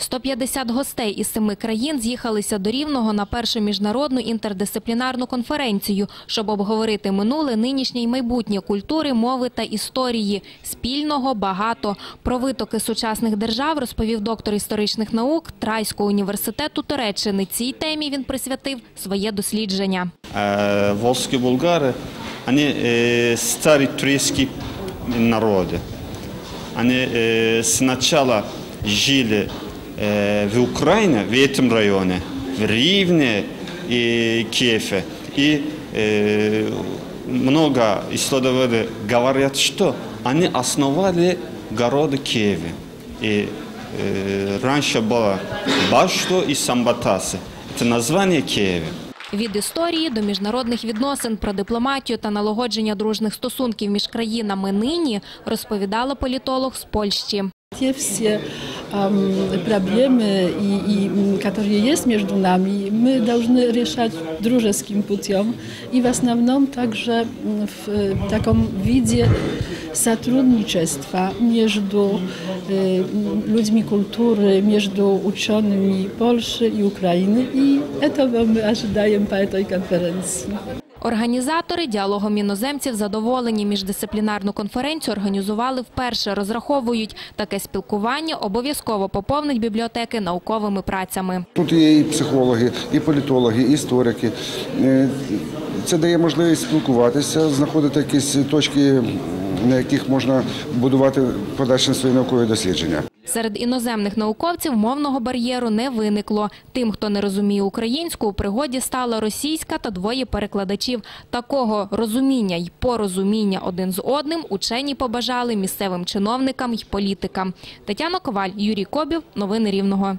150 гостей із семи країн з'їхалися до Рівного на першу міжнародну інтердисциплінарну конференцію, щоб обговорити минуле, нинішнє й майбутнє культури, мови та історії. Спільного багато. Про витоки сучасних держав розповів доктор історичних наук Трайського університету Туреччини. Цій темі він присвятив своє дослідження. Э, волжские булгары, они э, старые турецкие народы. Они э, сначала жили э, в Украине, в этом районе, в Ривне и Киеве. И э, много исследователей говорят, что они основали город Киеве. И э, раньше было Башто и Самбатасы. Это название Киева. Від історії до міжнародних відносин про дипломатію та налагодження дружних стосунків між країнами нині розповідала політолог з Польщі. Те все ам, проблемы, и, и, м, которые есть между нами, мы должны решать дружеским путем и в основном также м, в э, таком виде сотрудничества между э, м, людьми культуры, между учеными Польши и Украины. И этого мы ожидаем по этой конференции. Організатори діалогом іноземців задоволені міждисциплінарну конференцію організували вперше. Розраховують, таке спілкування обов'язково поповнить бібліотеки науковими працями. Тут є і психологи, і політологи, і історики. Е, Це дає можливість спілкуватися, знаходити якісь точки, на яких можна будувати подальші свої наукові дослідження. Серед іноземних науковців мовного бар'єру не виникло. Тим, хто не розуміє українську, у пригоді стала російська та двоє перекладачів. Такого розуміння й порозуміння один з одним учені побажали місцевим чиновникам й політикам. Тетяна Коваль, Юрій Кобів. Новини Рівного.